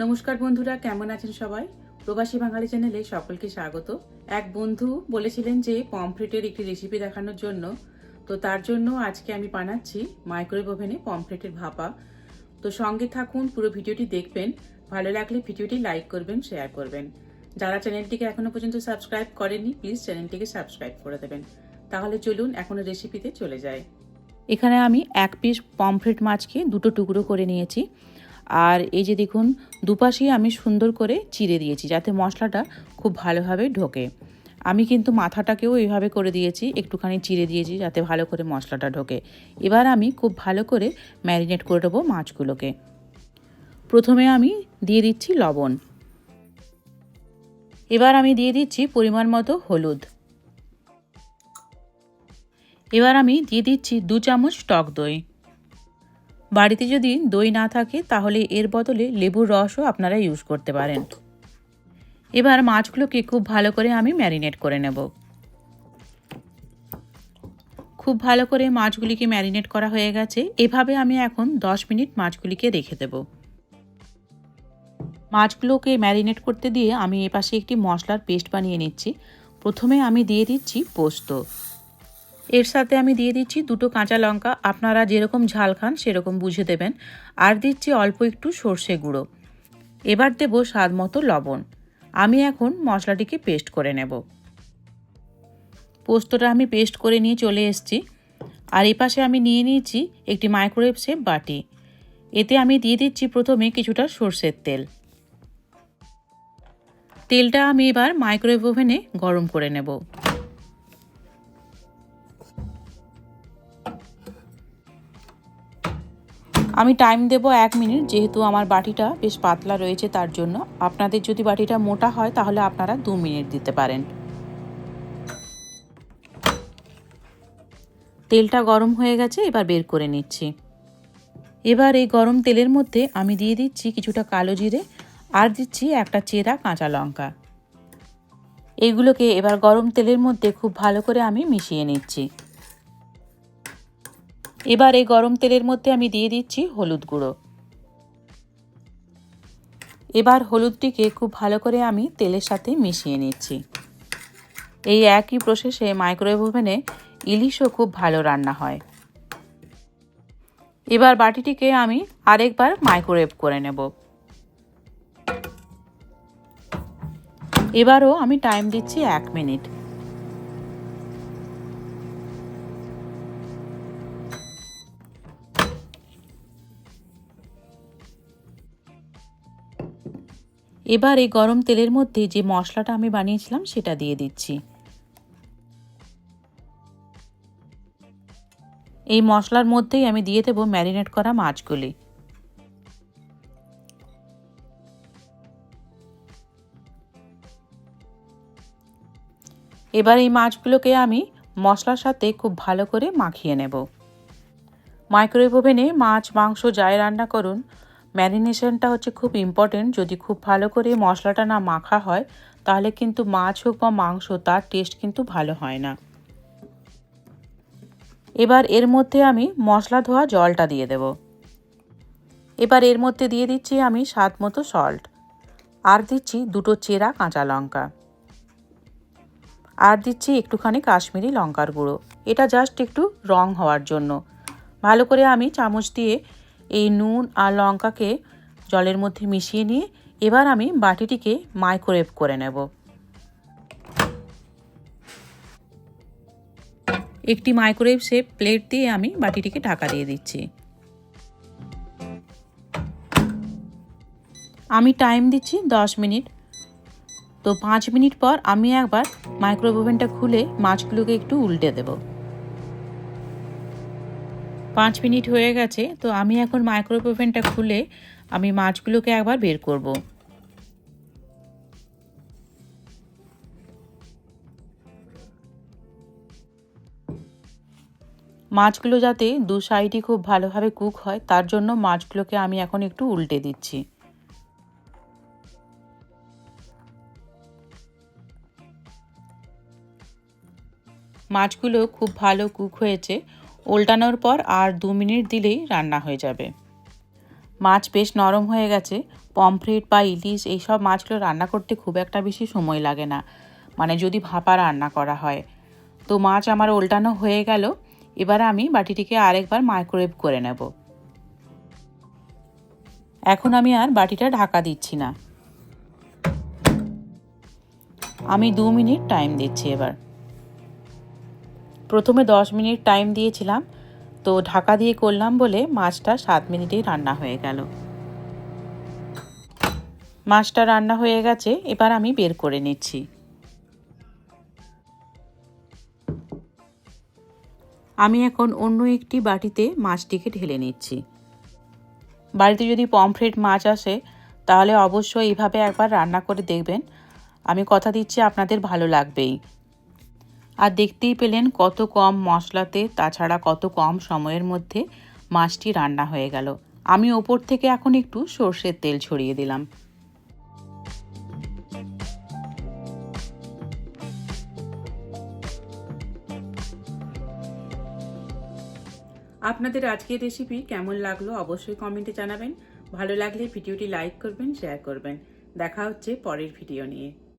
নমস্কার বন্ধুরা, কেমন আছেন সবাই? প্রবাসী বাঙালি চ্যানেলে সকলকে স্বাগত। এক বন্ধু বলেছিলেন যে, পমফ্রেটের একটি রেসিপি দেখানোর জন্য। তো তার জন্য আজকে আমি বানাচ্ছি মাইক্রোওয়েভ ওভেনে পমফ্রেটের ভাপা। তো সঙ্গে থাকুন, পুরো ভিডিওটি দেখবেন। ভালো লাগলে ভিডিওটি লাইক করবেন শেয়ার করবেন। যারা চ্যানেলটিকে এখনও পর্যন্ত সাবস্ক্রাইব করেননি প্লিজ চ্যানেলটিকে সাবস্ক্রাইব করে দেবেন। তাহলে চলুন এখন রেসিপিতে চলে যায় এখানে আমি এক পিস পমফ্রেট মাছকে দুটো টুকরো করে নিয়েছি। আর এই যে দেখুন দুপাশেই আমি সুন্দর করে চিড়ে দিয়েছি যাতে মশলাটা খুব ভালোভাবে ঢোকে। আমি কিন্তু মাথাটাকেও এইভাবে করে দিয়েছি, একটুখানি চিড়ে দিয়েছি যাতে ভালো করে মশলাটা ঢোকে। এবার আমি খুব ভালো করে ম্যারিনেট করে দেবো মাছগুলোকে। প্রথমে আমি দিয়ে দিচ্ছি লবণ। এবার আমি দিয়ে দিচ্ছি পরিমাণ মতো হলুদ। এবার আমি দিয়ে দিচ্ছি দু চামচ টক দই। বাড়িতে যদি দই না থাকে, তাহলে এর বদলে লেবুর রসও আপনারা ইউজ করতে পারেন। এবার মাছগুলোকে খুব ভালো করে আমি ম্যারিনেট করে নেব। খুব ভালো করে মাছগুলিকে ম্যারিনেট করা হয়ে গেছে। এভাবে আমি এখন 10 মিনিট মাছগুলিকে রেখে দেব। মাছগুলোকে ম্যারিনেট করতে দিয়ে আমি এপাশে একটি মশলার পেস্ট বানিয়ে নিচ্ছি। প্রথমে আমি দিয়ে দিচ্ছি পোস্ত। এর সাথে আমি দিয়ে দিচ্ছি দুটো কাঁচা লঙ্কা। আপনারা যেরকম ঝাল খান, সেরকম বুঝে দেবেন। আর দিচ্ছি অল্প একটু সর্ষে গুঁড়ো। এবার দেবো স্বাদ মতো লবণ। আমি এখন মশলাটিকে পেস্ট করে নেব। পোস্তটা আমি পেস্ট করে নিয়ে চলে এসেছি। আর এই পাশে আমি নিয়ে নিয়েছি একটি মাইক্রোওয়েভ শেপ বাটি। এতে আমি দিয়ে দিচ্ছি প্রথমে কিছুটা সর্ষের তেল। তেলটা আমি এবার মাইক্রোওয়েভ ওভেনে গরম করে নেব। আমি টাইম দেব এক মিনিট যেহেতু আমার বাটিটা বেশ পাতলা রয়েছে তার জন্য। আপনাদের যদি বাটিটা মোটা হয়, তাহলে আপনারা দু মিনিট দিতে পারেন। তেলটা গরম হয়ে গেছে, এবার বের করে নিচ্ছি। এবার এই গরম তেলের মধ্যে আমি দিয়ে দিচ্ছি কিছুটা কালো জিরে, আর দিচ্ছি একটা চেরা কাঁচা লঙ্কা। এইগুলোকে এবার গরম তেলের মধ্যে খুব ভালো করে আমি মিশিয়ে নিচ্ছি। এবার এই গরম তেলের মধ্যে আমি দিয়ে দিচ্ছি হলুদ গুঁড়ো। এবার হলুদটিকে খুব ভালো করে আমি তেলের সাথে মিশিয়ে নিচ্ছি। এই একই প্রসেসে মাইক্রোওয়েভ ওভেনে ইলিশও খুব ভালো রান্না হয়। এবার বাটিটিকে আমি আরেকবার মাইক্রোওয়েভ করে নেব। এবারও আমি টাইম দিচ্ছি এক মিনিট। এবার এই গরম তেলের মধ্যে যে মশলাটা আমি বানিয়েছিলাম সেটা দিয়ে দিচ্ছি। এই মশলার মধ্যেই আমি দিয়ে দেবো ম্যারিনেট করা মাছগুলি। এবার এই মাছগুলোকে আমি মশলার সাথে খুব ভালো করে মাখিয়ে নেব। মাইক্রোওয়েভ ওভেনে মাছ, মাংস যাই রান্না করুন ম্যারিনেশনটা হচ্ছে খুব ইম্পর্টেন্ট যদি খুব ভালো করে মশলাটা না মাখা হয়, তাহলে কিন্তু মাছ হোক বা মাংস, তার টেস্ট কিন্তু ভালো হয় না। এবার এর মধ্যে আমি মশলা ধোয়া জলটা দিয়ে দেব। এবার এর মধ্যে দিয়ে দিচ্ছি আমি স্বাদ মতো সল্ট আর দিচ্ছি দুটো চেরা কাঁচা লঙ্কা, আর দিচ্ছি একটুখানি কাশ্মীরি লঙ্কার গুঁড়ো। এটা জাস্ট একটু রং হওয়ার জন্য। ভালো করে আমি চামচ দিয়ে এই নুন আর লঙ্কাকে জলের মধ্যে মিশিয়ে নিয়ে এবার আমি বাটিটিকে মাইক্রোওয়েভ করে নেব। একটি মাইক্রোওয়েভ শেপ প্লেট দিয়ে আমি বাটিটিকে ঢাকা দিয়ে দিচ্ছি। আমি টাইম দিচ্ছি দশ মিনিট। তো পাঁচ মিনিট পর আমি একবার মাইক্রোওয়েভ ওভেনটা খুলে মাছগুলোকে একটু উল্টে দেব। পাঁচ মিনিট হয়ে গেছে, তো আমি এখন মাইক্রোওয়েভ ওভেনটা খুলে আমি মাছগুলোকে একবার বের করব। মাছগুলো যাতে দু সাইডই খুব ভালোভাবে কুক হয়, তার জন্য মাছগুলোকে আমি এখন একটু উল্টে দিচ্ছি। মাছগুলো খুব ভালো কুক হয়েছে। উল্টানোর পর আর দু মিনিট দিলেই রান্না হয়ে যাবে। মাছ বেশ নরম হয়ে গেছে। পমফ্রেট বা ইলিশ এইসব মাছগুলো রান্না করতে খুব একটা বেশি সময় লাগে না। মানে যদি ভাপা রান্না করা হয়। তো মাছ আমার উল্টানো হয়ে গেল। এবার আমি বাটিটিকে আরেকবার মাইক্রোওয়েভ করে নেব। এখন আমি আর বাটিটা ঢাকা দিচ্ছি না। আমি দু মিনিট টাইম দিচ্ছি এবার। প্রথমে দশ মিনিট টাইম দিয়েছিলাম, তো ঢাকা দিয়ে করলাম বলে মাছটা সাত মিনিটেই রান্না হয়ে গেল। মাছটা রান্না হয়ে গেছে, এবার আমি বের করে নিচ্ছি। আমি এখন অন্য একটি বাটিতে মাছটিকে ঢেলে নিচ্ছি। বাড়িতে যদি পমফ্রেট মাছ আসে, তাহলে অবশ্যই এইভাবে একবার রান্না করে দেখবেন। আমি কথা দিচ্ছি, আপনাদের ভালো লাগবেই। আর দেখতেই পেলেন কত কম মশলাতে, তাছাড়া কত কম সময়ের মধ্যে মাছটি রান্না হয়ে গেল। আমি ওপর থেকে এখন একটু সর্ষের তেল ছড়িয়ে দিলাম। আপনাদের আজকের রেসিপি কেমন লাগল অবশ্যই কমেন্টে জানাবেন। ভালো লাগলে ভিডিওটি লাইক করবেন শেয়ার করবেন। দেখা হচ্ছে পরের ভিডিও নিয়ে।